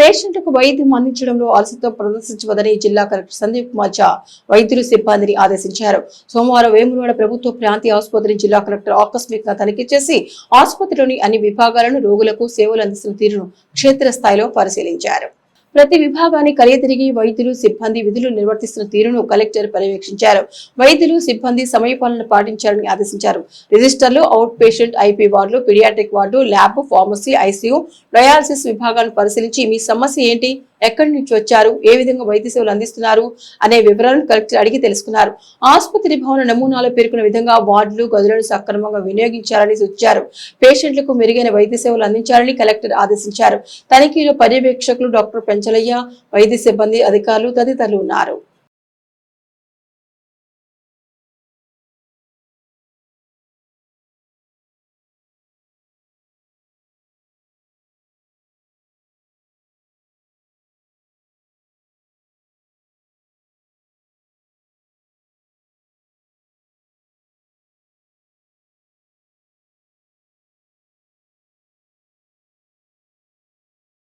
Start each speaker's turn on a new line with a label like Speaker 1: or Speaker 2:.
Speaker 1: పేషెంట్లకు వైద్యం అందించడంలో అలసత్వం ప్రదర్శించవదని జిల్లా కలెక్టర్ సందీప్ కుమార్ ఝా వైద్యులు సిబ్బందిని ఆదేశించారు. సోమవారం వేములవాడ ప్రభుత్వ ప్రాంతీయ ఆసుపత్రి జిల్లా కలెక్టర్ ఆకస్మికంగా తనిఖీ చేసి ఆసుపత్రిలోని అన్ని విభాగాలను రోగులకు సేవలు అందిస్తున్న తీరును క్షేత్రస్థాయిలో పరిశీలించారు. ప్రతి విభాగాన్ని కలియతిరిగి వైద్యులు సిబ్బంది విధులు నిర్వర్తిస్తున్న తీరును కలెక్టర్ పర్యవేక్షించారు. వైద్యులు సిబ్బంది సమయపాలన పాటించాలని ఆదేశించారు. రిజిస్టర్లు అవుట్ పేషెంట్ ఐపీ వార్డులు paediatric ward lab pharmacy ICU dialysis విభాగాలను పరిశీలించి మీ సమస్య ఏంటి? ఎక్కడి నుంచి వచ్చారు? ఏ విధంగా వైద్య సేవలు అందిస్తున్నారు? అనే వివరాలను కలెక్టర్ అడిగి తెలుసుకున్నారు. ఆసుపత్రి భవన నమూనాలో పేర్కొన్న విధంగా వార్డులు గదులను సక్రమంగా వినియోగించాలని సూచించారు. పేషెంట్లకు మెరుగైన వైద్య సేవలు అందించాలని కలెక్టర్ ఆదేశించారు. తనిఖీలో పర్యవేక్షకులు డాక్టర్ పెంచలయ్య వైద్య సిబ్బంది అధికారులు తదితరులు ఉన్నారు.